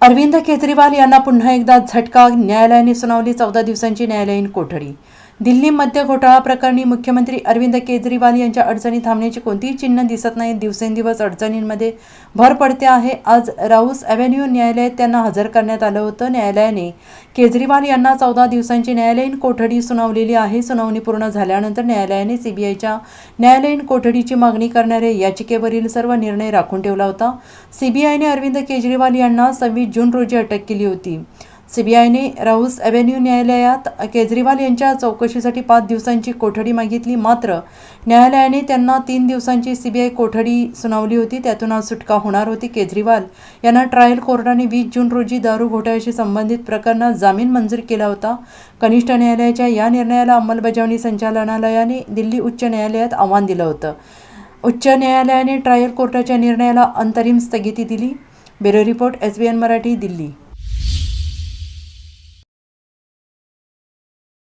अरविंद केजरीवाल यांना पुन्हा एकदा झटका न्यायालयाने सुनावली चौदा दिवसांची न्यायालयीन कोठडी. दिल्ली मद्य घोटाळा प्रकरणी मुख्यमंत्री अरविंद केजरीवाल यांच्या अडचणी थांबण्याची कोणतीही चिन्ह दिसत नाही. दिवसेंदिवस अडचणींमध्ये भर पडते आहे. आज राऊस अव्हेन्यू न्यायालयात त्यांना हजर करण्यात आलं होतं. न्यायालयाने केजरीवाल यांना चौदा दिवसांची न्यायालयीन कोठडी सुनावलेली आहे. सुनावणी पूर्ण झाल्यानंतर न्यायालयाने सीबीआयच्या न्यायालयीन कोठडीची मागणी करणाऱ्या याचिकेवरील सर्व निर्णय राखून ठेवला होता. सीबीआयने अरविंद केजरीवाल यांना सव्वीस जून रोजी अटक केली होती. सीबीआयने राऊस अव्हेन्यू न्यायालयात केजरीवाल यांच्या चौकशीसाठी पाच दिवसांची कोठडी मागितली. मात्र न्यायालयाने त्यांना तीन दिवसांची सीबीआय कोठडी सुनावली होती. त्यातून आज सुटका होणार होती. केजरीवाल यांना ट्रायल कोर्टाने वीस जून रोजी दारू घोटाळ्याशी संबंधित प्रकरणात जामीन मंजूर केला होता. कनिष्ठ न्यायालयाच्या या निर्णयाला अंमलबजावणी संचालनालयाने दिल्ली उच्च न्यायालयात आव्हान दिलं होतं. उच्च न्यायालयाने ट्रायल कोर्टाच्या निर्णयाला अंतरिम स्थगिती दिली. Bureau report S B N Marathi Delhi.